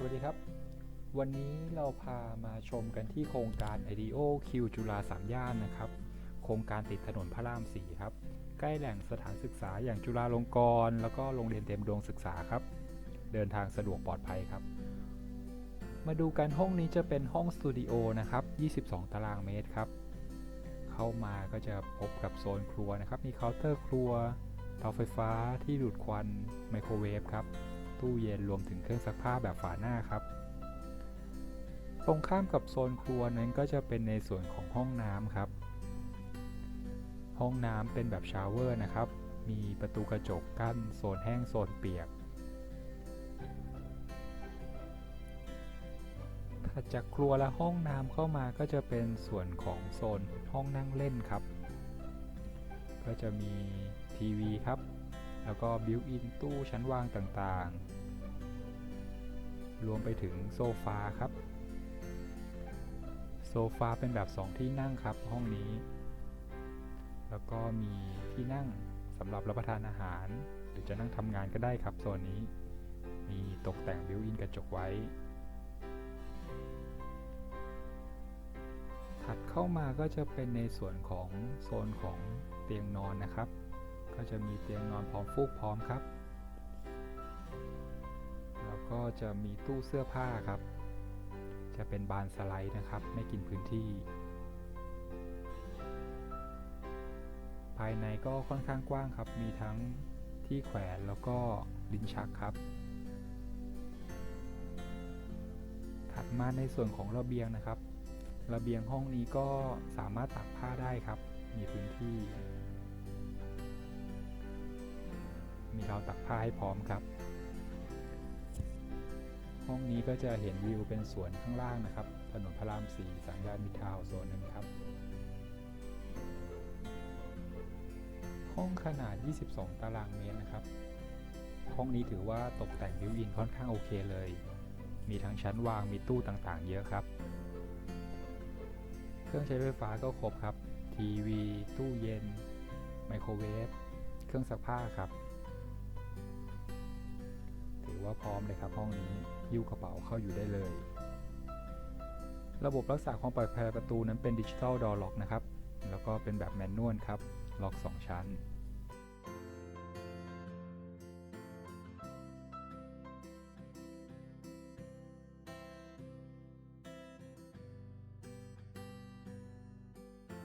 สวัสดีครับ วันนี้เราพามาชมกันที่โครงการ IDEO Q จุฬาสามย่านนะครับ โครงการติดถนนพระรามสี่ครับ ใกล้แหล่งสถานศึกษาอย่างจุฬาลงกรณ์แล้วก็โรงเรียนเต็มดวงศึกษาครับ เดินทางสะดวกปลอดภัยครับ มาดูกันห้องนี้จะเป็นห้องสตูดิโอนะครับ 22 ตารางเมตรครับ เข้ามาก็จะพบกับโซนครัวนะครับ มีเคาน์เตอร์ครัว เตาไฟฟ้าที่ดูดควัน ไมโครเวฟครับ ตู้เย็นรวมถึงเครื่องซักผ้าแบบฝาหน้าครับ ตรงข้ามกับโซนครัวนั้นก็จะเป็นในส่วนของห้องน้ำครับ ห้องน้ำเป็นแบบชาวเวอร์นะครับ มีประตูกระจกกั้นโซนแห้งโซนเปียกถัดจากครัวและห้องน้ำเข้ามาก็จะเป็นส่วนของโซนห้องนั่งเล่นครับ ก็จะมีทีวีครับ แล้วก็บิวอินตู้ชั้นวางต่างๆ รวมไปถึงโซฟาครับ โซฟาเป็นแบบ 2 ที่นั่งครับห้องนี้ แล้วก็มีที่นั่งสำหรับรับประทานอาหาร หรือจะนั่งทำงานก็ได้ครับโซนนี้ มีตกแต่งบิวอินกระจกไว้ถัดเข้ามาก็จะเป็นในส่วนของโซนของเตียงนอนนะครับ ก็จะมีเตียงนอนพร้อมฟูกพร้อมครับ แล้วก็จะมีตู้เสื้อผ้าครับ จะเป็นบานสไลด์นะครับ ไม่กินพื้นที่ ภายในก็ค่อนข้างกว้างครับ มีทั้งที่แขวนแล้วก็ลิ้นชักครับ ถัดมาในส่วนของระเบียงนะครับ ระเบียงห้องนี้ก็สามารถตักผ้าได้ครับ มีพื้นที่ มีราวตักผ้าให้พร้อมครับ ห้องนี้ก็จะเห็นวิวเป็นสวนข้างล่างนะครับ ถนนพระรามสี่สามย่านมิทาวโซนนั้นครับ ห้องขนาด 22 ตารางเมตรนะครับ ห้องนี้ถือว่าตกแต่งบิวอินค่อนข้างโอเคเลย มีทั้งชั้นวางมีตู้ต่างๆ เยอะครับ เครื่องใช้ไฟฟ้าก็ครบครับ ทีวี ตู้เย็น ไมโครเวฟ เครื่องซักผ้าครับ ว่าพร้อมเลยครับห้องนี้ยิ้วกระเป๋าเข้าอยู่ได้เลย ระบบรักษาความปลอดภัยประตูนั้นเป็นดิจิทัลดอร์ล็อกนะครับ แล้วก็เป็นแบบแมนนวลครับ ล็อก 2 ชั้น